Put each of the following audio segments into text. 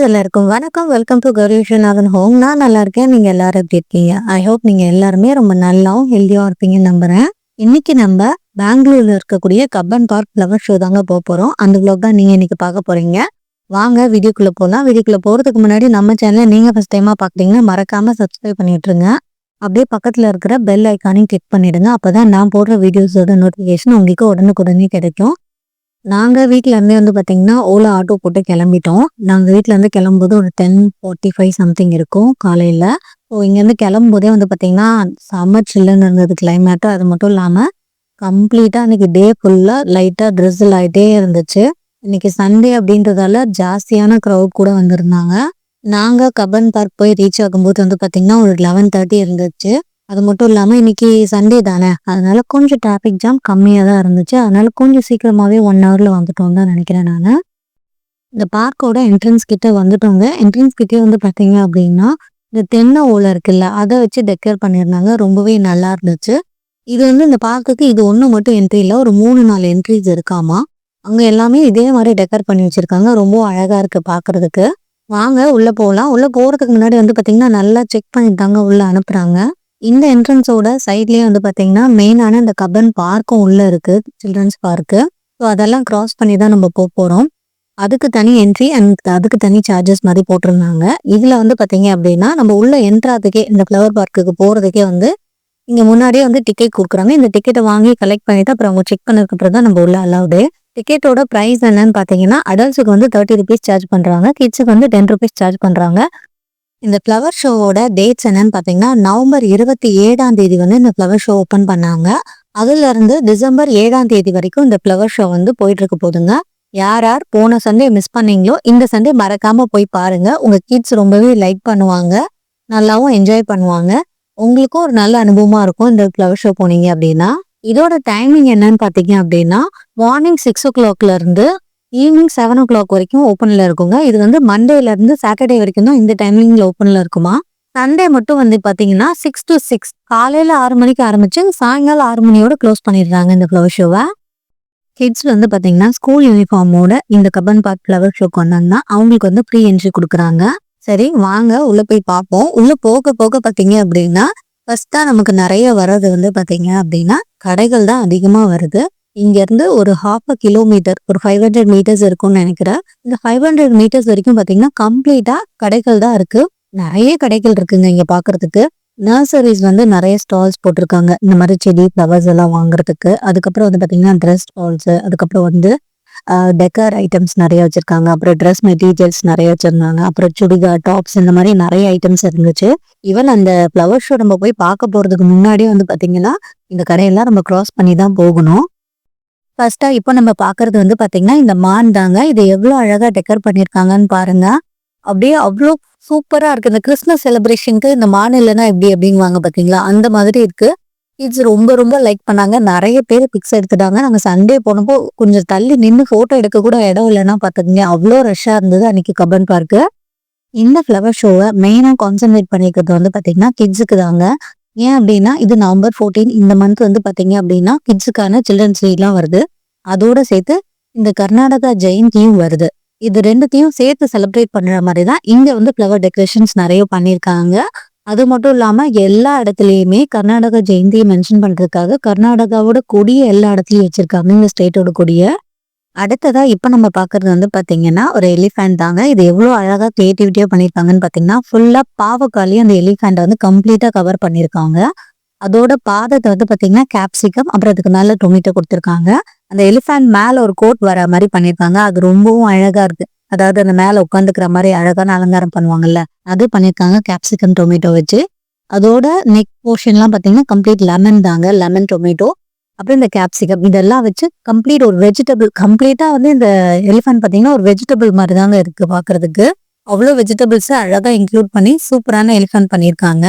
Friends எல்லாருக்கும் வணக்கம். Welcome to Gowrishan home நான் நல்லா இருக்கேன். நீங்கள் எல்லாரும் எப்படி இருக்கீங்க? ஐ ஹோப் நீங்கள் எல்லாருமே ரொம்ப நல்லாவும் ஹெல்த்தியாகவும் இருப்பீங்கன்னு நம்புகிறேன் இன்னைக்கு நம்ம பெங்களூர்ல இருக்கக்கூடிய கப்பன் பார்க் ஃப்ளவர் ஷோ தாங்க போக போகிறோம் அந்த vlog தான் நீங்கள் இன்னைக்கு பார்க்க போகிறீங்க வாங்க வீடியோக்குள்ளே போகலாம் வீடியோக்குள்ளே போகிறதுக்கு முன்னாடி நம்ம சேனலை நீங்கள் ஃபஸ்ட் டைமாக பார்க்குறீங்கன்னா மறக்காமல் சப்ஸ்கிரைப் பண்ணிட்டுருங்க. அப்படியே பக்கத்தில் இருக்கிற பெல் ஐக்கானையும் கிளிக் பண்ணிடுங்க. அப்பதான் நான் போடுற வீடியோஸோட நோட்டிஃபிகேஷன் உங்களுக்கு உடனுக்குடனே கிடைக்கும். நாங்கள் வீட்டிலேருந்தே வந்து பார்த்தீங்கன்னா ஓலா ஆட்டோ போட்டு கிளம்பிட்டோம். நாங்கள் வீட்டில் இருந்து கிளம்பும்போது ஒரு டென் ஃபார்ட்டி ஃபைவ் சம்திங் இருக்கும் காலையில். ஸோ இங்கேருந்து கிளம்பும்போதே வந்து பார்த்தீங்கன்னா செம்ம சில்லுன்னு இருந்தது கிளைமேட்டு அது மட்டும் இல்லாமல் கம்ப்ளீட்டாக அன்றைக்கி டே ஃபுல்லாக லைட்டாக ட்ரெஸ்ஸில் ஆகிட்டே இருந்துச்சு. இன்னைக்கு சண்டே அப்படின்றதால ஜாஸ்தியான க்ரௌட் கூட வந்திருந்தாங்க. நாங்கள் கபன் பார்க் போய் ரீச் ஆகும்போது வந்து பார்த்தீங்கன்னா ஒரு லெவன் தேர்ட்டி இருந்துச்சு. அது மட்டும் இல்லாமல் இன்னைக்கு சண்டே தானே. அதனால கொஞ்சம் டிராஃபிக் ஜாம் கம்மியாக தான் இருந்துச்சு. அதனால கொஞ்சம் சீக்கிரமாகவே ஒன் ஹவரில் வந்துட்டோம் தான் நினைக்கிறேன் நான். இந்த பார்க்கோட என்ட்ரன்ஸ் கிட்ட வந்துட்டோங்க. என்ட்ரன்ஸ் கிட்டே வந்து பார்த்தீங்க அப்படின்னா இந்த தென்னை ஓலை இருக்குல்ல அதை வச்சு டெக்கர் பண்ணியிருந்தாங்க. ரொம்பவே நல்லா இருந்துச்சு. இது வந்து இந்த பார்க்குக்கு இது ஒன்று மட்டும் என்ட்ரி இல்லை. ஒரு மூணு நாலு என்ட்ரிஸ் இருக்காமா. அங்கே எல்லாமே இதே மாதிரி டெக்கர் பண்ணி வச்சிருக்காங்க. ரொம்ப அழகாக இருக்கு பார்க்குறதுக்கு வாங்க உள்ளே போகலாம் உள்ளே போகிறதுக்கு முன்னாடி வந்து பார்த்திங்கன்னா நல்லா செக் பண்ணிட்டாங்க உள்ளே அனுப்புகிறாங்க இந்த என்ட்ரன்ஸோட சைட்லயே வந்து பாத்தீங்கன்னா மெயினான இந்த கபன் பார்க்கும் உள்ள இருக்கு சில்ட்ரன்ஸ் பார்க்கு ஸோ அதெல்லாம் கிராஸ் பண்ணி தான் நம்ம போக போறோம். அதுக்கு தனி என்ட்ரி அண்ட் அதுக்கு தனி சார்ஜஸ் மாதிரி போட்டிருந்தாங்க. இதுல வந்து பாத்தீங்க அப்படின்னா நம்ம உள்ள என்ட்ராதுக்கே இந்த ஃப்ளவர் பார்க்குக்கு போறதுக்கே வந்து இங்க முன்னாடியே வந்து டிக்கெட் கொடுக்குறாங்க. இந்த டிக்கெட்டை வாங்கி கலெக்ட் பண்ணிட்டு அப்புறம் அவங்க செக் பண்ணதுக்கு அப்புறம் தான் நம்ம உள்ள அலவுடு டிக்கெட்டோட ப்ரைஸ் என்னன்னு பாத்தீங்கன்னா அடல்ட்ஸுக்கு வந்து தேர்ட்டி ருபீஸ் சார்ஜ் பண்றாங்க. கிட்ஸுக்கு வந்து டென் ருபீஸ் சார்ஜ் பண்றாங்க. இந்த ஃப்ளவர் ஷோவோட டேட்ஸ் என்னன்னு பார்த்தீங்கன்னா நவம்பர் இருபத்தி ஏழாம் தேதி வந்து இந்த ஃப்ளவர் ஷோ ஓப்பன் பண்ணாங்க. அதுல இருந்து டிசம்பர் ஏழாம் தேதி வரைக்கும் இந்த ஃப்ளவர் ஷோ வந்து போயிட்டு இருக்க போதுங்க. யார் யார் போன சண்டே மிஸ் பண்ணீங்களோ இந்த சண்டே மறக்காம போய் பாருங்க. உங்க கிட்ஸ் ரொம்பவே லைக் பண்ணுவாங்க. நல்லாவும் என்ஜாய் பண்ணுவாங்க. உங்களுக்கும் ஒரு நல்ல அனுபவமா இருக்கும் இந்த ஃப்ளவர் ஷோ போனீங்க அப்படின்னா. இதோட டைமிங் என்னன்னு பார்த்தீங்க அப்படின்னா மார்னிங் சிக்ஸ் ஓ கிளாக்ல இருந்து ஈவினிங் செவன் ஓ கிளாக் வரைக்கும் ஓப்பன்ல இருக்குங்க. இது வந்து மண்டேல இருந்து சாட்டர்டே வரைக்கும் தான் இந்த டைமிங்ல ஓப்பன்ல இருக்குமா? சண்டே மட்டும் வந்து பாத்தீங்கன்னா சிக்ஸ் டு சிக்ஸ் காலையில ஆறு மணிக்கு ஆரம்பிச்சு சாயங்காலம் ஆறு மணியோட க்ளோஸ் பண்ணிடுறாங்க இந்த ஃப்ளவர் ஷோவை கிட்ஸ் வந்து பாத்தீங்கன்னா ஸ்கூல் யூனிஃபார்மோட இந்த கபன் பார்க் ஃப்ளவர் ஷோ வந்தாங்கன்னா அவங்களுக்கு வந்து ஃப்ரீ என்ட்ரி கொடுக்குறாங்க. சரி வாங்க உள்ள போய் பார்ப்போம். உள்ள போக போக பாத்தீங்க அப்படின்னா ஃபஸ்ட்டாக நமக்கு நிறைய வர்றது வந்து பாத்தீங்க அப்படின்னா கடைகள் தான் அதிகமா வருது. இங்க இருந்து ஒரு ஹாஃப் அ கிலோமீட்டர் ஒரு ஃபைவ் ஹண்ட்ரட் மீட்டர்ஸ் இருக்கும்னு நினைக்கிறேன். இந்த ஃபைவ் ஹண்ட்ரட் மீட்டர்ஸ் வரைக்கும் பாத்தீங்கன்னா கம்ப்ளீட்டாக கடைகள் தான் இருக்கு. நிறைய கடைகள் இருக்குங்க இங்க பாக்குறதுக்கு. நர்சரிஸ் வந்து நிறைய ஸ்டால்ஸ் போட்டிருக்காங்க. இந்த மாதிரி செடி ஃப்ளவர்ஸ் எல்லாம் வாங்குறதுக்கு. அதுக்கப்புறம் வந்து பாத்தீங்கன்னா ட்ரெஸ் ஸ்டால்ஸ் அதுக்கப்புறம் வந்து டெக்கர் ஐட்டம்ஸ் நிறைய வச்சிருக்காங்க. அப்புறம் ட்ரெஸ் மெட்டீரியல்ஸ் நிறைய வச்சிருந்தாங்க. அப்புறம் சுடிதார் டாப்ஸ் இந்த மாதிரி நிறைய ஐட்டம்ஸ் இருந்துச்சு. ஈவன் அந்த ஃப்ளவர் ஷோ நம்ம போய் பார்க்க போறதுக்கு முன்னாடியே வந்து பாத்தீங்கன்னா இந்த கடையெல்லாம் நம்ம கிராஸ் பண்ணி தான் போகணும். ஃபர்ஸ்டா இப்போ நம்ம பாக்குறது வந்து பாத்தீங்கன்னா இந்த மான் தாங்க. இது எவ்வளவு அழகா டெக்கர் பண்ணிருக்காங்கன்னு பாருங்க. அப்படியே அவ்வளோ சூப்பரா இருக்கு. இந்த கிறிஸ்மஸ் செலிப்ரேஷனுக்கு இந்த மான் இல்லைன்னா எப்படி அப்படிங்குவாங்க பாத்தீங்களா? அந்த மாதிரி இருக்கு. கிட்ஸ் ரொம்ப ரொம்ப லைக் பண்ணாங்க. நிறைய பேர் பிக்ஸ் எடுத்துட்டாங்க. நாங்க சண்டே போனப்போ கொஞ்சம் தள்ளி நின்று போட்டோ எடுக்க கூட இடம் இல்லைன்னா பாத்துக்கங்க. அவ்வளோ ரஷ்ஷா இருந்தது அன்னைக்கு கபன் பார்க்கு இந்த ஃப்ளவர் ஷோவை மெயினாக கான்சென்ட்ரேட் பண்ணிக்கிறது வந்து பார்த்தீங்கன்னா கிட்ஸுக்கு தாங்க. ஏன் அப்படின்னா இது நவம்பர் ஃபோர்டீன் இந்த மந்த் வந்து பாத்தீங்க அப்படின்னா கிட்ஸுக்கான சில்ட்ரன்ஸ் டேலாம் வருது. அதோட சேர்த்து இந்த கர்நாடகா ஜெயந்தியும் வருது. இது ரெண்டுத்தையும் சேர்த்து செலிப்ரேட் பண்ற மாதிரி தான் இங்க வந்து ஃப்ளவர் டெக்கரேஷன்ஸ் நிறைய பண்ணியிருக்காங்க. அது மட்டும் இல்லாம எல்லா இடத்துலயுமே கர்நாடகா ஜெயந்தியை மென்ஷன் பண்றதுக்காக கர்நாடகாவோட கொடியை எல்லா இடத்துலயும் வச்சிருக்காங்க இந்த ஸ்டேட்டோட கொடிய. அடுத்ததா இப்ப நம்ம பாக்குறது வந்து பாத்தீங்கன்னா ஒரு எலிஃபேண்ட் தாங்க. இது எவ்வளவு அழகா கிரியேட்டிவிட்டியா பண்ணிருக்காங்கன்னு பாத்தீங்கன்னா ஃபுல்லா பாவக்காலையும் அந்த எலிஃபேண்ட் வந்து கம்ப்ளீட்டா கவர் பண்ணிருக்காங்க. அதோட பாதத்தை வந்து பாத்தீங்கன்னா கேப்சிகம் அப்புறம் அதுக்கு மேல டொமேட்டோ கொடுத்துருக்காங்க. அந்த எலிஃபேண்ட் மேல ஒரு கோட் வர மாதிரி பண்ணிருக்காங்க. அது ரொம்பவும் அழகா இருக்கு. அதாவது அந்த மேல உட்காந்துக்கிற மாதிரி அழகான அலங்காரம் பண்ணுவாங்கல்ல அது பண்ணிருக்காங்க கேப்சிகம் டொமேட்டோ வச்சு. அதோட நெக் போர்ஷன்லாம் பாத்தீங்கன்னா கம்ப்ளீட் லெமன் தாங்க. லெமன் டொமேட்டோ அப்புறம் இந்த கேப்சிகம் இதெல்லாம் வச்சு கம்ப்ளீட் ஒரு வெஜிடபிள் கம்ப்ளீட்டா வந்து இந்த எலிஃபண்ட் பாத்தீங்கன்னா ஒரு வெஜிடபிள் மாதிரி தாங்க இருக்கு பாக்குறதுக்கு அவ்வளோ வெஜிடபிள்ஸ் அழகா இன்க்ளூட் பண்ணி சூப்பரான எலிஃபண்ட் பண்ணியிருக்காங்க.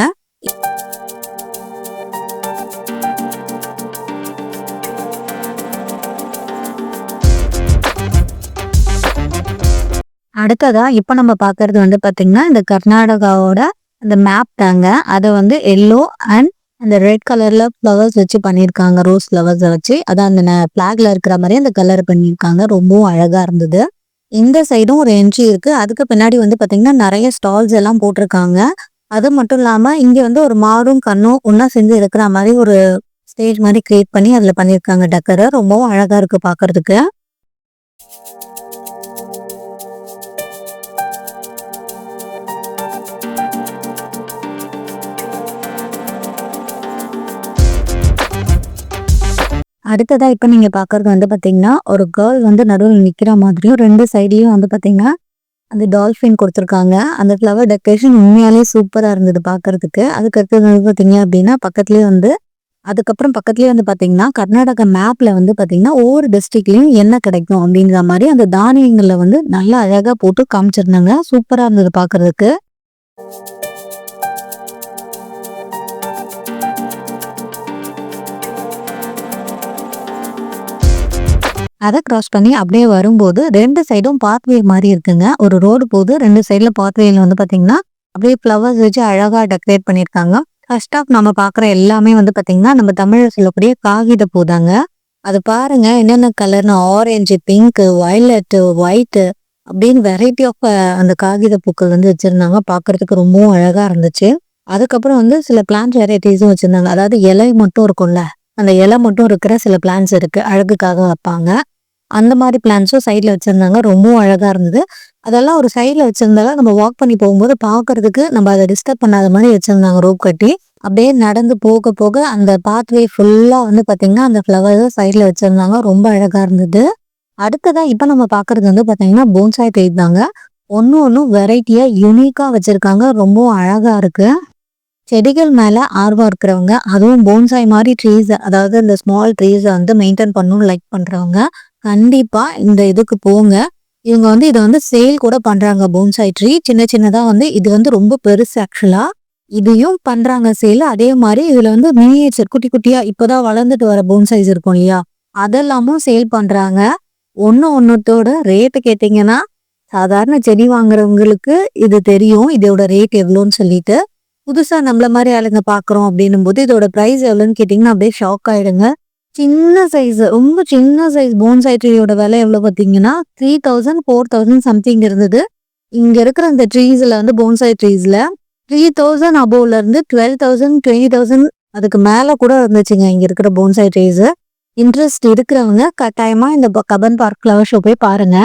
அடுத்ததா இப்ப நம்ம பாக்குறது வந்து பாத்தீங்கன்னா இந்த கர்நாடகாவோட அந்த மேப் தாங்க. அதை வந்து எல்லோ அண்ட் அந்த ரெட் கலர்ல ஃப்ளவர்ஸ் வச்சு பண்ணியிருக்காங்க ரோஸ் ஃப்ளவர்ஸை வச்சு. அதான் அந்த ஃபிளாக்ல இருக்கிற மாதிரி அந்த கலர் பண்ணியிருக்காங்க ரொம்பவும் அழகா இருந்தது. இந்த சைடும் ஒரு என்ட்ரி இருக்கு. அதுக்கு பின்னாடி வந்து பாத்தீங்கன்னா நிறைய ஸ்டால்ஸ் எல்லாம் போட்டிருக்காங்க. அது மட்டும் இல்லாம இங்க வந்து ஒரு மாடும் கண்ணும் ஒன்னா செஞ்சு இருக்கிற மாதிரி ஒரு ஸ்டேஜ் மாதிரி கிரியேட் பண்ணி அதுல பண்ணியிருக்காங்க டக்கரை ரொம்பவும் அழகா இருக்கு பாக்குறதுக்கு. அடுத்ததா இப்ப நீங்க பாக்குறது வந்து பாத்தீங்கன்னா ஒரு கேர்ள் வந்து நடுவில் நிக்கிற மாதிரியும் ரெண்டு சைடையும் வந்து பாத்தீங்கன்னா அந்த டால்ஃபின் கொடுத்துருக்காங்க. அந்த ஃப்ளவர் டெக்கரேஷன் உண்மையாலே சூப்பரா இருந்தது பாக்குறதுக்கு. அதுக்கு அடுத்தது வந்து பாத்தீங்க அப்படின்னா பக்கத்துலயே வந்து அதுக்கப்புறம் பக்கத்துலயே வந்து பாத்தீங்கன்னா கர்நாடகா மேப்ல வந்து பாத்தீங்கன்னா ஒவ்வொரு டிஸ்ட்ரிக்ட்லயும் என்ன கிடைக்கும் அப்படிங்கிற மாதிரி அந்த தானியங்களை வந்து நல்லா அழகா போட்டு காமிச்சிருந்தாங்க. சூப்பரா இருந்தது பாக்குறதுக்கு. அதை கிராஸ் பண்ணி அப்படியே வரும்போது ரெண்டு சைடும் பாத்வே மாதிரி இருக்குங்க. ஒரு ரோடு போகுது ரெண்டு சைடில் பாத்வேல வந்து பார்த்தீங்கன்னா அப்படியே ஃப்ளவர்ஸ் வச்சு அழகாக டெக்கரேட் பண்ணியிருக்காங்க. ஃபர்ஸ்ட் ஆஃப் நம்ம பார்க்குற எல்லாமே வந்து பார்த்தீங்கன்னா நம்ம தமிழில் சொல்லக்கூடிய காகித பூதாங்க. அது பாருங்க என்னென்ன கலர்னு ஆரஞ்சு பிங்க்கு வயலட்டு ஒயிட்டு அப்படின்னு வெரைட்டி ஆஃப் அந்த காகித பூக்கள் வந்து வச்சுருந்தாங்க. பார்க்குறதுக்கு ரொம்பவும் அழகாக இருந்துச்சு. அதுக்கப்புறம் வந்து சில பிளான்ட் வெரைட்டிஸும் வச்சுருந்தாங்க. அதாவது இலை மட்டும் இருக்கும்ல. அந்த இலை மட்டும் இருக்கிற சில பிளான்ஸ் இருக்கு. அழகுக்காக வைப்பாங்க. அந்த மாதிரி பிளான்ஸும் சைடில் வச்சுருந்தாங்க. ரொம்பவும் அழகாக இருந்தது. அதெல்லாம் ஒரு சைடில் வச்சுருந்தாலும் நம்ம வாக் பண்ணி போகும்போது பார்க்கறதுக்கு நம்ம அதை டிஸ்டர்ப் பண்ணாத மாதிரி வச்சுருந்தாங்க ரோப் கட்டி. அப்படியே நடந்து போக போக அந்த பாத்வே ஃபுல்லாக வந்து பார்த்திங்கன்னா அந்த ஃப்ளவர்ஸும் சைடில் வச்சுருந்தாங்க. ரொம்ப அழகாக இருந்தது. அடுத்ததாக இப்போ நம்ம பாக்குறது வந்து பார்த்திங்கன்னா போன்சாய் ட்ரீ ஒன்று ஒன்றும் வெரைட்டியாக யூனிக்காக வச்சுருக்காங்க. ரொம்பவும் அழகாக இருக்குது செடிகள் மேலே ஆர்வம் இருக்கிறவங்க அதுவும் போன்சாய் மாதிரி ட்ரீஸ் அதாவது இந்த ஸ்மால் ட்ரீஸை வந்து மெயின்டைன் பண்ணணும்னு லைக் பண்ணுறவங்க கண்டிப்பாக இந்த இதுக்கு போங்க. இவங்க வந்து இதை வந்து சேல் கூட பண்ணுறாங்க போன்சாய் ட்ரீ சின்ன சின்னதாக வந்து இது வந்து ரொம்ப பெருசு ஆக்சுவலாக இதையும் பண்ணுறாங்க சேல் அதே மாதிரி இதில் வந்து மினியேச்சர் குட்டி குட்டியாக இப்போ தான் வளர்ந்துட்டு வர போன்சைஸ் இருக்கும் இல்லையா? அதெல்லாமும் சேல் பண்ணுறாங்க ஒன்று ஒன்றுத்தோட ரேட்டு கேட்டிங்கன்னா சாதாரண செடி வாங்குறவங்களுக்கு இது தெரியும் இதோட ரேட் எவ்வளோன்னு சொல்லிட்டு. புதுசா நம்மள மாதிரி ஆளுங்க பாக்குறோம் அப்படின்னும் போது இதோட பிரைஸ் எவ்வளோன்னு கேட்டீங்கன்னா அப்படியே ஷாக் ஆயிடுங்க. சின்ன சைஸ் ரொம்ப சின்ன சைஸ் போன்சாய் ட்ரீயோட விலை எவ்வளவு பார்த்தீங்கன்னா three thousand four thousand something இருந்தது. இங்க இருக்கிற அந்த ட்ரீஸ்ல வந்து போன்சாய் ட்ரீஸ்ல த்ரீ தௌசண்ட் அபோவ்ல இருந்து டுவெல் தௌசண்ட் டுவெண்ட்டி தௌசண்ட் அதுக்கு மேல கூட இருந்துச்சுங்க இங்க இருக்கிற போன்சாய் ட்ரீஸ் இன்ட்ரெஸ்ட் இருக்கிறவங்க கட்டாயமா இந்த கபன் பார்க் ஃப்ளவர் ஷோ போய் பாருங்க.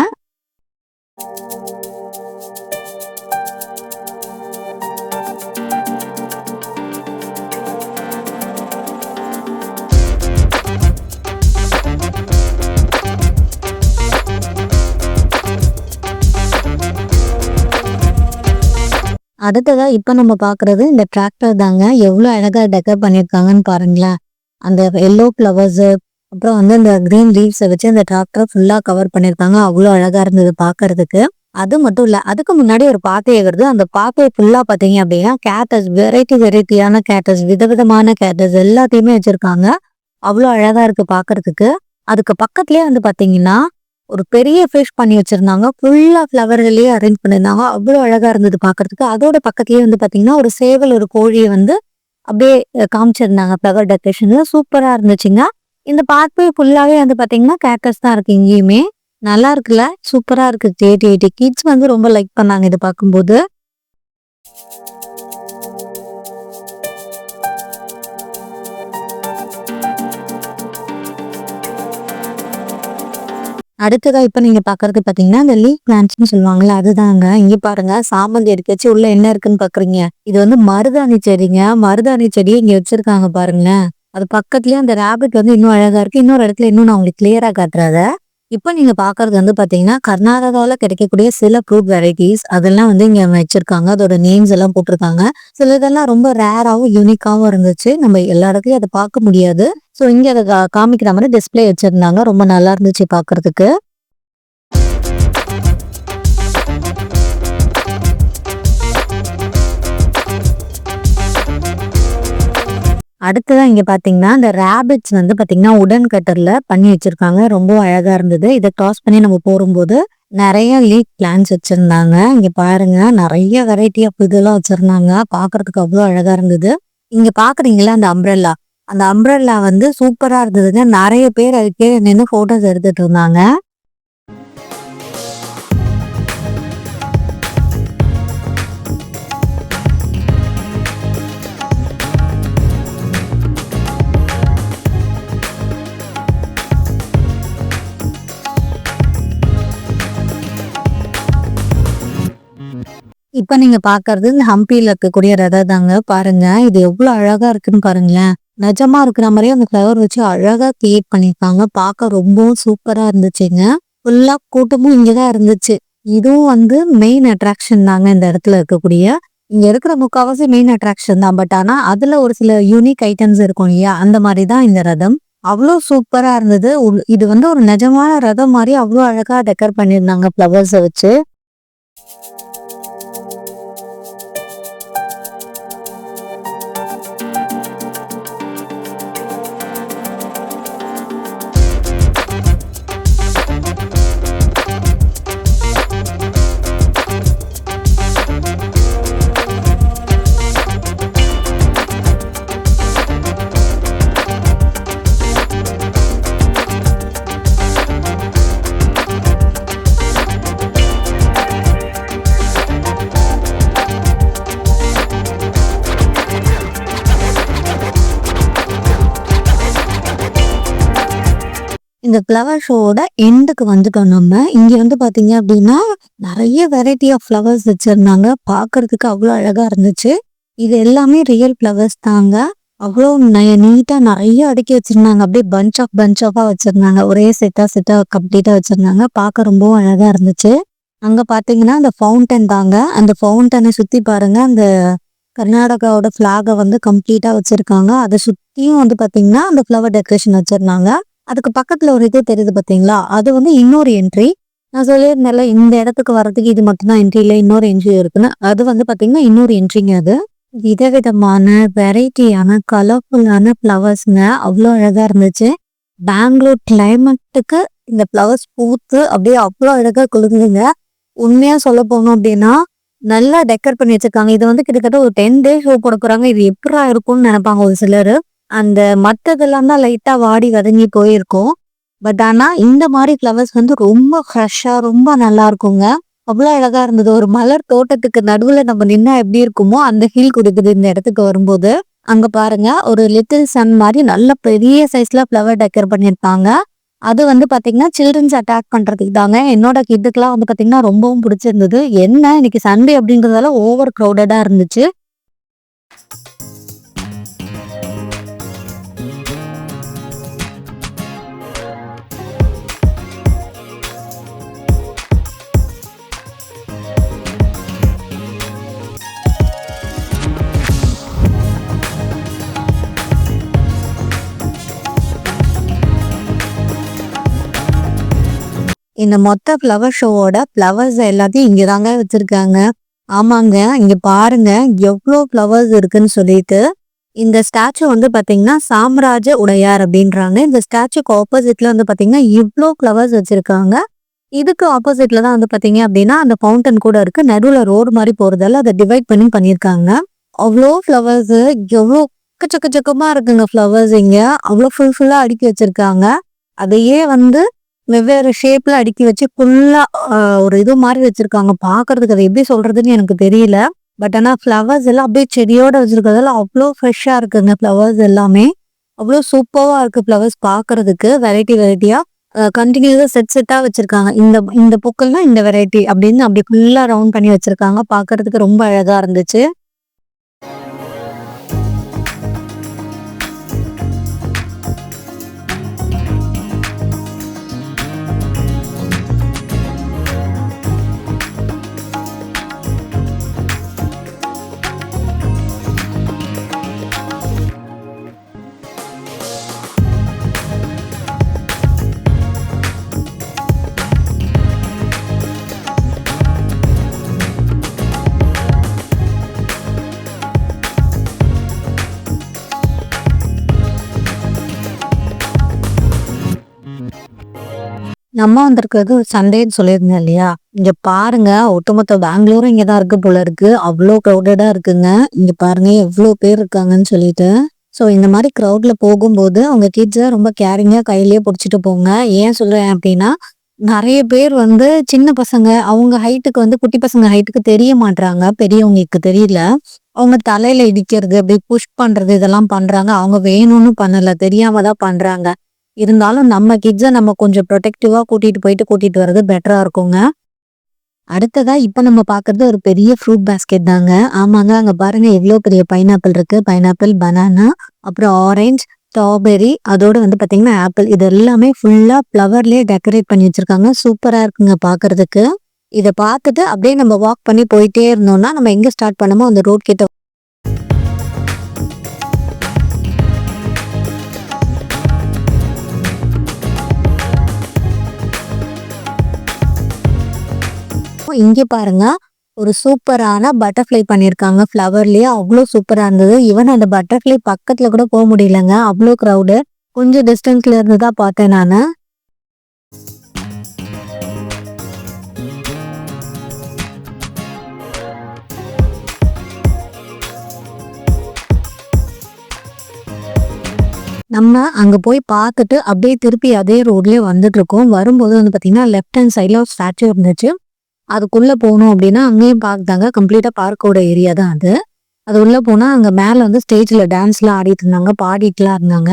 அடுத்ததா இப்ப நம்ம பாக்குறது இந்த டிராக்டர் தாங்க. எவ்வளவு அழகா டெக்கர் பண்ணிருக்காங்கன்னு பாருங்களேன். அந்த எல்லோ ஃப்ளவர்ஸு அப்புறம் வந்து இந்த கிரீன் லீவ்ஸை வச்சு அந்த டிராக்டர் ஃபுல்லா கவர் பண்ணிருக்காங்க. அவ்வளவு அழகா இருந்தது பாக்குறதுக்கு. அது மட்டும் இல்ல அதுக்கு முன்னாடி ஒரு பாத்தையை வருது அந்த பாத்தையை ஃபுல்லா பாத்தீங்க அப்படின்னா கேட்டஸ் வெரைட்டி வெரைட்டியான கேட்டஸ் விதவிதமான கேட்டஸ் எல்லாத்தையுமே வச்சிருக்காங்க. அவ்வளவு அழகா இருக்கு பாக்குறதுக்கு. அதுக்கு பக்கத்துலயே வந்து பாத்தீங்கன்னா ஒரு பெரிய ஃபிஷ் பண்ணி வச்சிருந்தாங்க. ஃபுல்லா ஃப்ளவர்களையே அரேஞ்ச் பண்ணியிருந்தாங்க. அவ்வளோ அழகா இருந்தது பாக்குறதுக்கு அதோட பக்கத்துலயே வந்து பாத்தீங்கன்னா ஒரு சேவல் ஒரு கோழியை வந்து அப்படியே காமிச்சிருந்தாங்க. ஃப்ளவர் டெக்கரேஷன்ல சூப்பரா இருந்துச்சுங்க. இந்த பார்க்வே ஃபுல்லாவே வந்து பாத்தீங்கன்னா கேக்கர்ஸ் தான் இருக்கு இங்கேயுமே. நல்லா இருக்குல்ல? சூப்பரா இருக்கு. ஜேடி எயிட்டி கிட்ஸ் வந்து ரொம்ப லைக் பண்ணாங்க இதை பார்க்கும்போது. அடுத்ததா இப்ப நீங்க பாக்குறது பாத்தீங்கன்னா இந்த லீக் பிளான்ட்ஸ்னு சொல்லுவாங்கல்ல அதுதாங்க. இங்க பாருங்க சாமந்தி எடுக்கச்சு உள்ள என்ன இருக்குன்னு பாக்குறீங்க. இது வந்து மருதாணி செடிங்க. மருதாணி செடியை இங்க வச்சிருக்காங்க பாருங்களேன். அது பக்கத்துலயே அந்த ரேபிட் வந்து இன்னும் அழகா இருக்கு. இன்னொரு இடத்துல இன்னும் நான் உங்களுக்கு கிளியரா காட்டுறத இப்போ நீங்க பாக்குறது வந்து பாத்தீங்கன்னா கர்நாடகாவில கிடைக்கக்கூடிய சில ஃப்ரூட் வெரைட்டிஸ் அதெல்லாம் வந்து இங்க வச்சிருக்காங்க. அதோட நேம்ஸ் எல்லாம் போட்டிருக்காங்க. சில இதெல்லாம் ரொம்ப ரேராவும் யூனிக்காவும் இருந்துச்சு. நம்ம எல்லா இடத்துலயும் அதை பார்க்க முடியாது. ஸோ இங்க அதை காமிக்கிற மாதிரி டிஸ்பிளே வச்சிருந்தாங்க. ரொம்ப நல்லா இருந்துச்சு பாக்குறதுக்கு. அடுத்ததான் இங்க பாத்தீங்கன்னா இந்த ரேபிட்ஸ் வந்து பாத்தீங்கன்னா உடன் கட்டர்ல பண்ணி வச்சிருக்காங்க. ரொம்ப அழகா இருந்தது. இதை கிராஸ் பண்ணி நம்ம போகும்போது நிறைய லீக் பிளான்ஸ் வச்சிருந்தாங்க. இங்க பாருங்க நிறைய வெரைட்டி ஆஃப் இதெல்லாம் வச்சிருந்தாங்க. பாக்குறதுக்கு அவ்வளோ அழகா இருந்தது. இங்க பாக்குறீங்களா அந்த அம்ப்ரெல்லா அந்த அம்ப்ரெல்லா வந்து சூப்பரா இருந்ததுங்க. நிறைய பேர் அதுக்கே நின்று போட்டோஸ் எடுத்துட்டு இருந்தாங்க. இப்ப நீங்க பாக்குறது இந்த ஹம்பியில இருக்கக்கூடிய ரதம் தாங்க. பாருங்க இது எவ்வளவு அழகா இருக்குன்னு பாருங்களேன். நிஜமா இருக்கிற மாதிரியே அந்த ஃப்ளவர் வச்சு அழகா கிரியேட் பண்ணிருக்காங்க பார்க்க ரொம்பவும் சூப்பரா இருந்துச்சுங்க. ஃபுல்லா கூட்டமும் இங்கதான் இருந்துச்சு. இதுவும் வந்து மெயின் அட்ராக்ஷன் தாங்க இந்த இடத்துல இருக்கக்கூடிய. இங்க இருக்கிற முக்காவாசி மெயின் அட்ராக்ஷன் தான். பட் ஆனா அதுல ஒரு சில யூனிக் ஐட்டம்ஸ் இருக்கும் இல்லையா? அந்த மாதிரி தான் இந்த ரதம். அவ்வளோ சூப்பரா இருந்தது. இது வந்து ஒரு நிஜமான ரதம் மாதிரி அவ்வளோ அழகா டெக்கர் பண்ணியிருந்தாங்க ஃப்ளவர்ஸை வச்சு. இந்த ஃப்ளவர் ஷோவோட எண்டுக்கு வந்துட்டோம் நம்ம. இங்க வந்து பாத்தீங்க அப்படின்னா நிறைய வெரைட்டி ஆஃப் ஃப்ளவர்ஸ் வச்சிருந்தாங்க. பார்க்கிறதுக்கு அவ்வளோ அழகா இருந்துச்சு. இது எல்லாமே ரியல் ஃப்ளவர்ஸ் தாங்க. அவ்வளோ நீட்டா நிறைய அடுக்கி வச்சிருந்தாங்க. அப்படியே பஞ்ச் ஆஃப் பஞ்ச் ஆஃபா வச்சிருந்தாங்க. ஒரே செட்டா செட்டா கம்ப்ளீட்டா வச்சிருந்தாங்க. பார்க்க ரொம்பவும் அழகா இருந்துச்சு. அங்க பாத்தீங்கன்னா அந்த ஃபவுண்டன் தாங்க. அந்த ஃபவுண்டனை சுத்தி பாருங்க. அந்த கர்நாடகாவோட ஃப்ளாகை வந்து கம்ப்ளீட்டா வச்சிருக்காங்க. அதை சுத்தியும் வந்து பாத்தீங்கன்னா அந்த ஃப்ளவர் டெக்கரேஷன் வச்சிருந்தாங்க. அதுக்கு பக்கத்துல ஒரு இது தெரியுது பாத்தீங்களா? அது வந்து இன்னொரு என்ட்ரி நான் சொல்லியிருந்தேன்ல இந்த இடத்துக்கு வர்றதுக்கு இது மட்டும்தான் என்ட்ரி இல்லை இன்னொரு என்ட்ரி இருக்குன்னு. அது வந்து பாத்தீங்கன்னா இன்னொரு என்ட்ரிங்க அது. விதவிதமான வெரைட்டியான கலர்ஃபுல்லான ஃப்ளவர்ஸ்ங்க அவ்வளோ அழகா இருந்துச்சு. பெங்களூர் கிளைமேட்டுக்கு இந்த ஃப்ளவர்ஸ் பூத்து அப்படியே அவ்வளோ அழகா குலுங்குதுங்க உண்மையா சொல்ல போனோம் அப்படின்னா நல்லா டெக்கர் பண்ணி வச்சிருக்காங்க. இது வந்து கிட்டத்தட்ட ஒரு டென் டேஸ் ஷோ கொடுக்குறாங்க இது எப்படா இருக்கும்னு நினைப்பாங்க ஒரு சிலர். அந்த மத்ததெல்லாம் தான் லைட்டா வாடி வதங்கி போயிருக்கும். பட் ஆனா இந்த மாதிரி ஃப்ளவர்ஸ் வந்து ரொம்ப ஃப்ரெஷ்ஷா ரொம்ப நல்லா இருக்குங்க. அவ்வளோ அழகா இருந்தது. ஒரு மலர் தோட்டத்துக்கு நடுவுல நம்ம நின்னா எப்படி இருக்குமோ அந்த ஹில் கொடுக்குது இந்த இடத்துக்கு வரும்போது. அங்க பாருங்க ஒரு லிட்டில் சன் மாதிரி நல்ல பெரிய சைஸ்ல ஃப்ளவர் டெக்கர் பண்ணியிருப்பாங்க அது வந்து பாத்தீங்கன்னா சில்ட்ரன்ஸ் அட்டாக் பண்றதுக்கு தாங்க. என்னோட கிட்டுக்கெல்லாம் வந்து பாத்தீங்கன்னா ரொம்பவும் பிடிச்சிருந்தது. என்ன இன்னைக்கு சண்டே அப்படின்றதால ஓவர் க்ரௌடடா இருந்துச்சு. இந்த மொத்த ஃப்ளவர் ஷோவோட ஃப்ளவர்ஸ் எல்லாத்தையும் இங்கே தாங்க வச்சுருக்காங்க. ஆமாங்க இங்கே பாருங்க எவ்வளோ ஃப்ளவர்ஸ் இருக்குன்னு சொல்லிட்டு. இந்த ஸ்டாச்சு வந்து பார்த்தீங்கன்னா சாம்ராஜ உடையார் அப்படின்றாங்க. இந்த ஸ்டாச்சுக்கு ஆப்போசிட்ல வந்து பார்த்தீங்கன்னா இவ்வளோ ஃப்ளவர்ஸ் வச்சுருக்காங்க. இதுக்கு ஆப்போசிட்ல தான் வந்து பார்த்தீங்க அப்படின்னா அந்த ஃபவுண்டன் கூட இருக்கு. நடுவில் ரோடு மாதிரி போகிறதால அதை டிவைட் பண்ணி பண்ணியிருக்காங்க. அவ்வளோ ஃப்ளவர்ஸ் எவ்வளோ எக்கச்சக்கச்சக்கமா இருக்குங்க ஃப்ளவர்ஸ் இங்கே. அவ்வளோ ஃபுல்ஃபுல்லாக அடுக்கி வச்சுருக்காங்க. அதையே வந்து வெவ்வேறு ஷேப்ல அடுக்கி வச்சு ஃபுல்லா ஒரு இது மாதிரி வச்சிருக்காங்க. பாக்குறதுக்கு அதை எப்படி சொல்றதுன்னு எனக்கு தெரியல. பட் ஆனா ஃப்ளவர்ஸ் எல்லாம் அப்படியே செடியோட வச்சிருக்கிறதால அவ்வளோ ஃப்ரெஷ்ஷா இருக்குங்க ஃப்ளவர்ஸ் எல்லாமே. அவ்வளோ சூப்பராக இருக்கு ஃப்ளவர்ஸ் பாக்குறதுக்கு வெரைட்டி வெரைட்டியா கண்டினியூஸா செட் செட்டா வச்சிருக்காங்க. இந்த இந்த பூக்கள்னா இந்த வெரைட்டி அப்படின்னு அப்படி ஃபுல்லா ரவுண்ட் பண்ணி வச்சிருக்காங்க. பாக்குறதுக்கு ரொம்ப அழகா இருந்துச்சு. நம்ம வந்திருக்கிறது சண்டேன்னு சொல்லியிருந்தேன் இல்லையா? இங்க பாருங்க ஒட்டுமொத்த பெங்களூரும் இங்கதான் இருக்கு போல இருக்கு. அவ்வளோ க்ரௌடடா இருக்குங்க. இங்க பாருங்க எவ்வளோ பேர் இருக்காங்கன்னு சொல்லிட்டு. ஸோ இந்த மாதிரி க்ரௌட்ல போகும்போது அவங்க கிட்ஸை ரொம்ப கேரிங்கா கையிலேயே பிடிச்சிட்டு போங்க. ஏன் சொல்றேன் அப்படின்னா நிறைய பேர் வந்து சின்ன பசங்க அவங்க ஹைட்டுக்கு வந்து குட்டி பசங்க ஹைட்டுக்கு தெரிய மாட்றாங்க. பெரியவங்களுக்கு தெரியல. அவங்க தலையில இடிக்கிறது அப்படி புஷ் பண்றது இதெல்லாம் பண்றாங்க. அவங்க வேணும்னு பண்ணல தெரியாம தான் பண்றாங்க. இருந்தாலும் நம்ம கிட்ஸை நம்ம கொஞ்சம் ப்ரொடெக்டிவாக கூட்டிகிட்டு போயிட்டு கூட்டிகிட்டு வர்றது பெட்டராக இருக்குங்க. அடுத்ததா இப்போ நம்ம பார்க்கறது ஒரு பெரிய ஃப்ரூட் பேஸ்கெட் தாங்க. ஆமாங்க அங்கே பாருங்க எவ்வளோ பெரிய பைனாப்பிள் இருக்கு. பைனாப்பிள் பனானா அப்புறம் ஆரஞ்ச் ஸ்ட்ராபெரி அதோட வந்து பார்த்தீங்கன்னா ஆப்பிள் இது எல்லாமே ஃபுல்லாக ஃப்ளவர்லேயே டெக்கரேட் பண்ணி வச்சுருக்காங்க. சூப்பராக இருக்குங்க பார்க்குறதுக்கு இதை பார்த்துட்டு அப்படியே நம்ம வாக் பண்ணி போயிட்டே இருந்தோம்னா நம்ம எங்கே ஸ்டார்ட் பண்ணமோ அந்த ரோட் கிட்ட இங்கே பாருங்க. ஒரு சூப்பரான பட்டர்ஃப்ளை பண்ணியிருக்காங்க. ஃப்ளவர்லேயே அவ்வளோ சூப்பராக இருந்தது. ஈவன் அந்த பட்டர்ஃப்ளை பக்கத்தில் கூட போக முடியலங்க. அவ்வளோ க்ரௌடு கொஞ்சம் டிஸ்டன்ஸ்ல இருந்து தான் பார்த்தேன் நான். நம்ம அங்கே போய் பார்த்துட்டு அப்படியே திருப்பி அதே ரோட்லேயே வந்துட்டு இருக்கோம். வரும்போது வந்து பார்த்தீங்கன்னா லெஃப்ட் ஹேண்ட் சைடில் ஒரு ஸ்டாச்சு இருந்துச்சு. அதுக்குள்ளே போகணும் அப்படின்னா அங்கேயும் பார்த்தாங்க கம்ப்ளீட்டாக பார்க்கோட ஏரியா தான் அது. அது உள்ளே போனால் அங்கே மேலே வந்து ஸ்டேஜில் டான்ஸ்லாம் ஆடிட்டு இருந்தாங்க. பாடிட்டுலாம் இருந்தாங்க.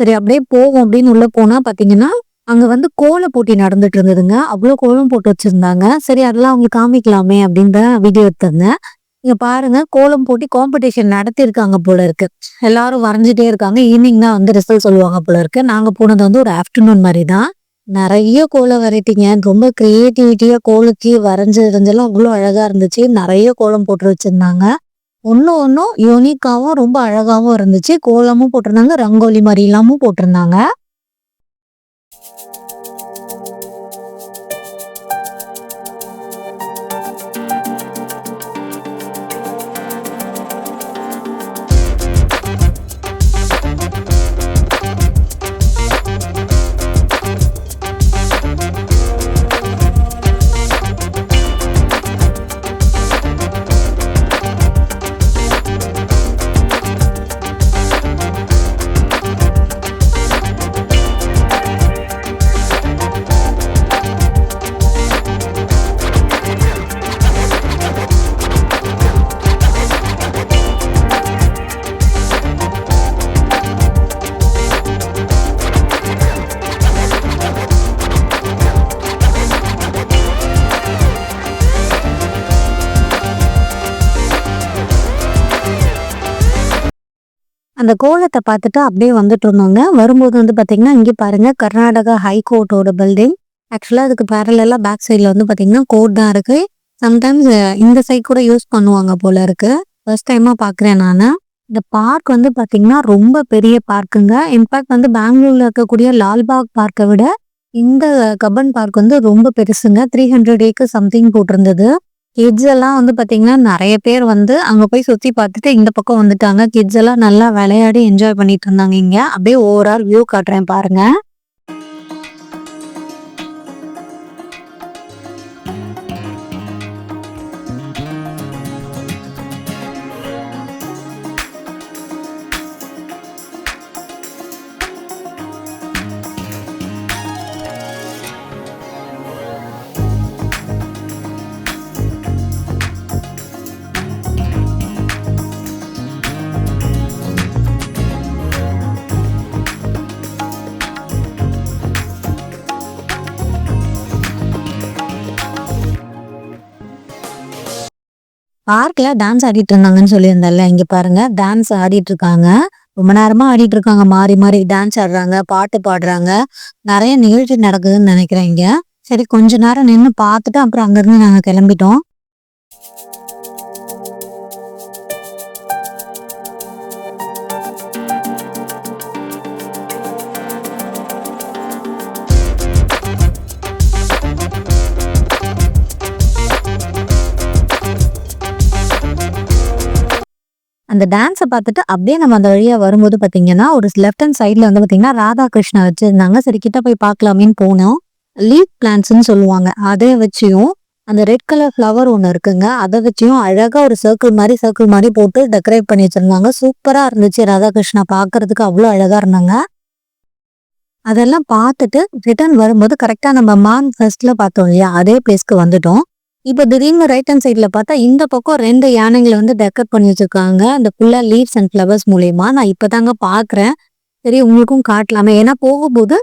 சரி அப்படியே போவோம் அப்படின்னு உள்ளே போனால் பார்த்தீங்கன்னா அங்கே வந்து கோல போட்டி நடந்துட்டு இருந்ததுங்க. அவ்வளோ கோலம் போட்டு வச்சுருந்தாங்க. சரி அதெல்லாம் அவங்களுக்கு காமிக்கலாமே அப்படின்ற வீடியோ எடுத்திருந்தேன். இங்கே பாருங்க கோலம் போட்டி காம்படிஷன் நடத்தியிருக்காங்க போல இருக்கு. எல்லாரும் வரைஞ்சிட்டே இருக்காங்க. ஈவினிங் தான் வந்து ரிசல்ட் சொல்லுவாங்க போல இருக்கு. நாங்கள் போனது வந்து ஒரு ஆஃப்டர்நூன் மாதிரி தான். நிறைய கோலம் வரைட்டிங்க. ரொம்ப கிரியேட்டிவிட்டியா கோலுக்கு வரைஞ்சி இருந்தெல்லாம் அவ்வளோ அழகா இருந்துச்சு. நிறைய கோலம் போட்டு வச்சிருந்தாங்க. ஒன்று ஒன்றும் யூனிக்காகவும் ரொம்ப அழகாகவும் இருந்துச்சு. கோலமும் போட்டிருந்தாங்க. ரங்கோலி மாதிரி எல்லாமும் போட்டிருந்தாங்க. அந்த கோலத்தை பார்த்துட்டு அப்படியே வந்துட்டு இருந்தோங்க. வரும்போது வந்து பார்த்தீங்கன்னா இங்கே பாருங்க கர்நாடகா ஹைகோர்ட்டோட பில்டிங் ஆக்சுவலாக அதுக்கு பேரலாம் பேக் சைடில் வந்து பார்த்தீங்கன்னா கோர்ட் தான் இருக்கு. சம்டைம்ஸ் இந்த சைட் கூட யூஸ் பண்ணுவாங்க போல இருக்கு. ஃபர்ஸ்ட் டைமாக பார்க்குறேன் நான். இந்த பார்க் வந்து பார்த்தீங்கன்னா ரொம்ப பெரிய பார்க்குங்க இன்ஃபேக்ட் வந்து பெங்களூர்ல இருக்கக்கூடிய லால்பாக் பார்க்கை விட இந்த கபன் பார்க் வந்து ரொம்ப பெருசுங்க. த்ரீ ஹண்ட்ரட் ஏக்கர் சம்திங் போட்டிருந்தது. கிட்ஸ் எல்லாம் வந்து பாத்தீங்கன்னா நிறைய பேர் வந்து அங்க போய் சுத்தி பார்த்துட்டு இந்த பக்கம் வந்துட்டாங்க. கிட்ஸ் எல்லாம் நல்லா விளையாடி என்ஜாய் பண்ணிட்டு இருந்தாங்க இங்க. அப்படியே ஓவரால் வியூ காட்டுறேன் பாருங்க. பார்க்ல டான்ஸ் ஆடிட்டு இருந்தாங்கன்னு சொல்லியிருந்தேன்ல இங்க பாருங்க. டான்ஸ் ஆடிட்டு இருக்காங்க ரொம்ப நேரமா ஆடிட்டு இருக்காங்க மாறி மாறி டான்ஸ் ஆடுறாங்க பாட்டு பாடுறாங்க. நிறைய நிகழ்ச்சி நடக்குதுன்னு நினைக்கிறேன் இங்க. சரி கொஞ்ச நேரம் நின்று பார்த்துட்டு அப்புறம் அங்கிருந்து நாங்கள் கிளம்பிட்டோம். அந்த டான்ஸை பார்த்துட்டு அப்படியே நம்ம அந்த வழியாக வரும்போது பார்த்தீங்கன்னா ஒரு லெஃப்ட் ஹேண்ட் சைடில் வந்து பாத்தீங்கன்னா ராதாகிருஷ்ணா வச்சுருந்தாங்க. சரி கிட்ட போய் பார்க்கலாமேன்னு போனோம். லீப் பிளான்ட்ஸ்னு சொல்லுவாங்க. அதை வச்சியும் அந்த ரெட் கலர் ஃப்ளவர் ஒன்று இருக்குங்க. அதை வச்சியும் அழகாக ஒரு சர்க்கிள் மாதிரி சர்க்கிள் மாதிரி போட்டு டெக்கரேட் பண்ணி வச்சுருந்தாங்க. சூப்பராக இருந்துச்சு. ராதாகிருஷ்ணா பார்க்கறதுக்கு அவ்வளோ அழகாக இருந்தாங்க. அதெல்லாம் பார்த்துட்டு ரிட்டர்ன் வரும்போது கரெக்டாக நம்ம மான் ஃபர்ஸ்ட்ல பார்த்தோம் இல்லையா? அதே பிளேஸ்க்கு வந்துட்டோம். இப்போ திடீர்னு ரைட் ஹேண்ட் சைட்ல பார்த்தா இந்த பக்கம் ரெண்டு யானைங்களை வந்து டெக்கர் பண்ணி வச்சிருக்காங்க. அந்த ஃபுல்லா லீவ்ஸ் அண்ட் ஃப்ளவர்ஸ் மூலியமா நான் இப்பதாங்க பாக்குறேன் சரி உங்களுக்கும் காட்டலாமே. ஏன்னா போகும்போது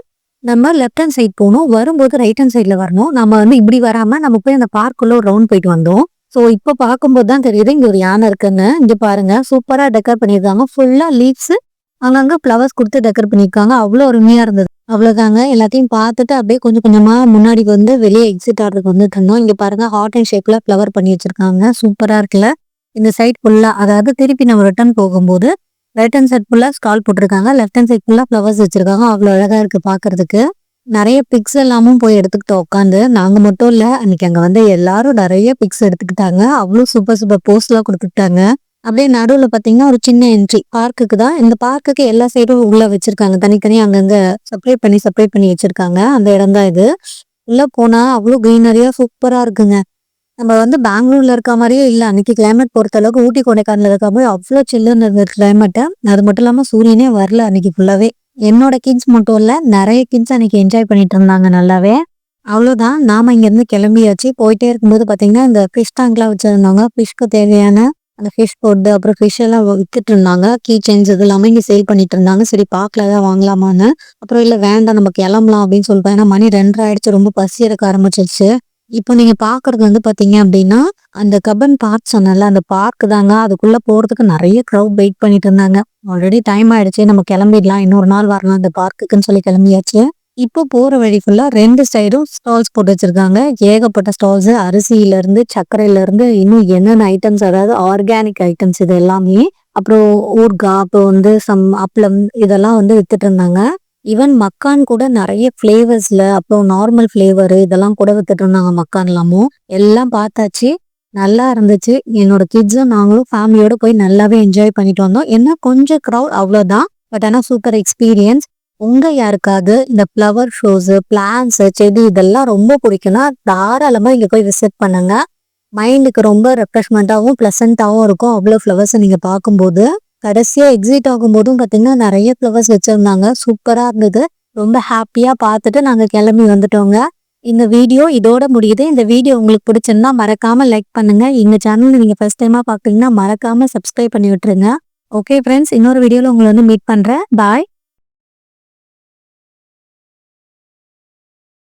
நம்ம லெஃப்ட் ஹேண்ட் சைட் போகணும். வரும்போது ரைட் ஹேண்ட் சைட்ல வரணும். நம்ம வந்து இப்படி வராம நம்ம போய் அந்த பார்க்குள்ள ஒரு ரவுண்ட் போயிட்டு வந்தோம். ஸோ இப்போ பார்க்கும்போது தான் தெரியுது இங்க ஒரு யானை இருக்குன்னு. இங்க பாருங்க சூப்பரா டெக்கர் பண்ணியிருக்காங்க. ஃபுல்லா லீவ்ஸ் அங்கங்க ஃப்ளவர்ஸ் கொடுத்து டெக்கர் பண்ணியிருக்காங்க. அவ்வளோ அருமையா இருந்தது. அவ்வளோதாங்க எல்லாத்தையும் பார்த்துட்டு அப்படியே கொஞ்சம் கொஞ்சமாக முன்னாடி வந்து வெளியே எக்ஸிட் ஆகிறதுக்கு வந்து தந்தோம் இங்கே பாருங்க ஹார்ட் அண்ட் ஷேப்பில் ஃப்ளவர் பண்ணி வச்சிருக்காங்க. சூப்பராக இருக்குல்ல? இந்த சைட் ஃபுல்லாக அதாவது திருப்பி நம்ம ரிட்டர்ன் போகும்போது ரைட் ஹேண்ட் சைட் ஃபுல்லாக ஸ்டால் போட்டிருக்காங்க. லெஃப்ட் ஹேண்ட் சைட் ஃபுல்லாக ஃப்ளவர்ஸ் வச்சிருக்காங்க. அவ்வளோ அழகா இருக்கு பாக்குறதுக்கு நிறைய பிக்ஸ் எல்லாமும் போய் எடுத்துக்கிட்டோம் உட்காந்து நாங்கள் மட்டும் இல்லை அன்னைக்கு அங்கே வந்து எல்லாரும் நிறைய பிக்ஸ் எடுத்துக்கிட்டாங்க. அவ்வளோ சூப்பர் சூப்பர் போஸ்ட்லாம் கொடுத்துக்கிட்டாங்க. கொடுத்துட்டாங்க அப்படியே நடுவுல பாத்தீங்கன்னா ஒரு சின்ன என்ட்ரி பார்க்குக்கு தான். இந்த பார்க்குக்கு எல்லா சைடும் உள்ள வச்சிருக்காங்க. தனித்தனியா அங்கங்க செப்பரேட் பண்ணி செப்பரேட் பண்ணி வச்சிருக்காங்க. அந்த இடம் தான் இது. உள்ள போனா அவ்வளோ கிரீனரியா சூப்பரா இருக்குங்க. நம்ம வந்து பெங்களூர்ல இருக்க மாதிரியே இல்லை. அன்னைக்கு கிளைமேட் பொறுத்த அளவுக்கு ஊட்டி கொடைக்கானல் இருக்க மாதிரி அவ்வளோ சில்லுன்னு இருந்தது கிளைமேட்டை அது மட்டும் இல்லாமல் சூரியனே வரல அன்னைக்கு ஃபுல்லாவே என்னோட கிட்ஸ் மட்டும் இல்லை நிறைய கிட்ஸ் அன்னைக்கு என்ஜாய் பண்ணிட்டு இருந்தாங்க நல்லாவே. அவ்வளோதான் நாம இங்கேருந்து கிளம்பியாச்சு. போயிட்டே இருக்கும்போது பார்த்தீங்கன்னா இந்த ஃபிஷ் டேங்க்லாம் வச்சிருந்தாங்க ஃபிஷ்க்கு தேவையான அந்த ஃபிஷ் போட்டு அப்புறம் ஃபிஷ் எல்லாம் வித்துட்டு இருந்தாங்க கீ செயின்ஸ் இது எல்லாமே இங்கே சேல் பண்ணிட்டு இருந்தாங்க சரி பார்க்கல ஏதாவது வாங்கலாமான்னு. அப்புறம் இல்லை வேண்டாம் நம்ம கிளம்பலாம் அப்படின்னு சொல்லிட்டு ஏன்னா மணி ரெண்டரை ஆயிடுச்சு. ரொம்ப பசி எடுக்க ஆரம்பிச்சிருச்சு. இப்போ நீங்க பாக்குறது வந்து பாத்தீங்க அப்படின்னா அந்த கபன் பார்க் சொன்னல அந்த பார்க் தாங்க. அதுக்குள்ள போறதுக்கு நிறைய க்ரௌட் வெயிட் பண்ணிட்டு இருந்தாங்க ஆல்ரெடி டைம் ஆயிடுச்சு. நம்ம கிளம்பிடலாம். இன்னொரு நாள் வரலாம் அந்த பார்க்குக்குன்னு சொல்லி கிளம்பியாச்சு. இப்போ போற வழி ஃபுல்லா ரெண்டு சைடும் ஸ்டால்ஸ் போட்டு வச்சிருக்காங்க. ஏகப்பட்ட ஸ்டால்ஸ் அரிசியில இருந்து சர்க்கரையில இருந்து இன்னும் என்னென்ன ஐட்டம்ஸ் அதாவது ஆர்கானிக் ஐட்டம்ஸ் இது எல்லாமே அப்புறம் ஊர்கா அப்புறம் வந்து சம் அப்பளம் இதெல்லாம் வந்து வித்துட்டு இருந்தாங்க. ஈவன் மக்கான் கூட நிறைய ஃப்ளேவர்ஸில் அப்புறம் நார்மல் ஃப்ளேவர் இதெல்லாம் கூட வித்துட்டு இருந்தாங்க மக்கான் எல்லாமும். எல்லாம் பார்த்தாச்சு. நல்லா இருந்துச்சு. என்னோட கிட்ஸும் நாங்களும் ஃபேமிலியோட போய் நல்லாவே என்ஜாய் பண்ணிட்டு வந்தோம். ஏன்னா கொஞ்சம் க்ரௌட் அவ்வளோதான் பட் ஆனால் சூப்பர் எக்ஸ்பீரியன்ஸ் உங்க யாருக்காவது இந்த ஃப்ளவர் ஷோஸு பிளான்ஸு செடி இதெல்லாம் ரொம்ப பிடிக்கும்னா தாராளமாக இங்கே போய் விசிட் பண்ணுங்க. மைண்டுக்கு ரொம்ப ரெஃப்ரெஷ்மெண்ட்டாகவும் ப்ளசண்ட்டாகவும் இருக்கும். அவ்வளோ ஃப்ளவர்ஸை நீங்கள் பார்க்கும்போது. கடைசியாக எக்ஸிட் ஆகும்போதும் பார்த்தீங்கன்னா நிறைய ஃப்ளவர்ஸ் வச்சுருந்தாங்க. சூப்பராக இருந்தது. ரொம்ப ஹாப்பியாக பார்த்துட்டு நாங்கள் கிளம்பி வந்துட்டோங்க. இந்த வீடியோ இதோட முடியுது. இந்த வீடியோ உங்களுக்கு பிடிச்சிருந்தா மறக்காம லைக் பண்ணுங்க. எங்கள் சேனல் நீங்க ஃபர்ஸ்ட் டைமா பாக்குறீங்கன்னா மறக்காம சப்ஸ்கிரைப் பண்ணி விட்டுருங்க. ஓகே ஃப்ரெண்ட்ஸ் இன்னொரு வீடியோல உங்களை வந்து மீட் பண்றேன். பாய்